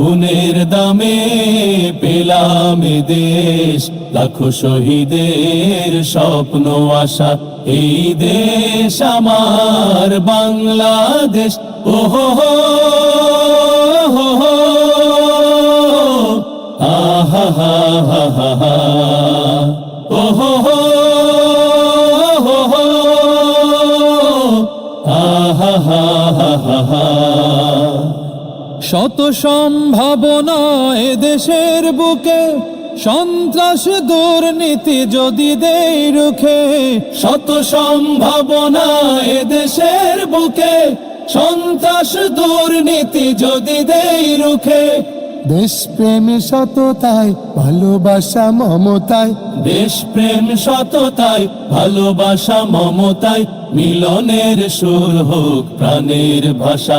খুনের দামে পেলাম দেশ। লাখো শহীদের স্বপ্ন, আশা, এই দেশ আমার বাংলাদেশ। ওহো, হো হো হো, হা হা ওহো আহা হা হা হা। শত সম্ভাবনা এ দেশের বুকে। সন্ত্রাস দুর্নীতি যদি দেই রুখে। শত সম্ভাবনা এ দেশের বুকে। সন্ত্রাস দুর্নীতি যদি দেই রুখে। দেশপ্রেম সততায় ভালোবাসা মমতায় দেশ প্রেম সততায় ভালোবাসা মমতায় মিলনের সুর হোক প্রাণের ভাষা।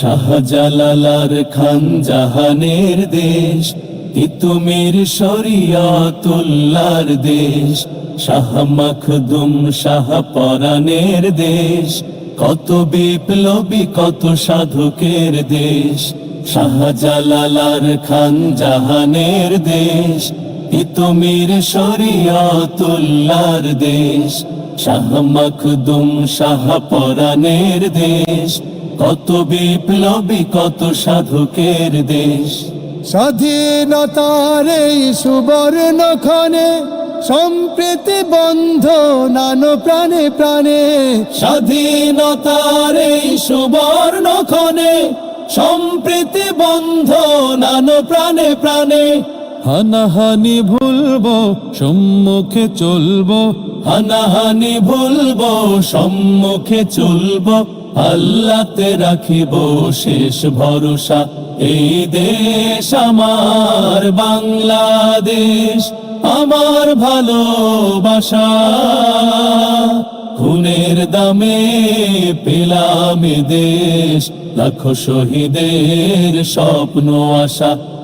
শাহজালালার খান জাহানের দেশ তিতুমির শরিয়াতুল্লার দেশ? শাহ মখদুম শাহ পরাণের দেশ, কত বিপ্লবী, কত সাধকের দেশ? শাহজালালার খান জাহানের দেশ তিতুমির শরিয়াতুল্লার দেশ শাহ মখদুম শাহ পরাণের দেশ। কত বিপ্লবী কত সাধকের দেশ। স্বাধীনতার এই সুবর্ণ ক্ষণে সম্প্রীতি বন্ধ নানো প্রাণে প্রাণে। স্বাধীনতার এই সুবর্ণ ক্ষণে সম্প্রীতি বন্ধ নানো প্রাণে প্রাণে। হানাহানি ভুলবো, সম্মুখে চলবো। হানাহানি ভুলবো, সম্মুখে চলবো। আল্লাতে রাখিব শেষ ভরসা। এই দেশ আমার বাংলাদেশ, আমার ভালোবাসা। খুনের দামে পেলাম দেশ, লাখো শহীদের স্বপ্ন আশা।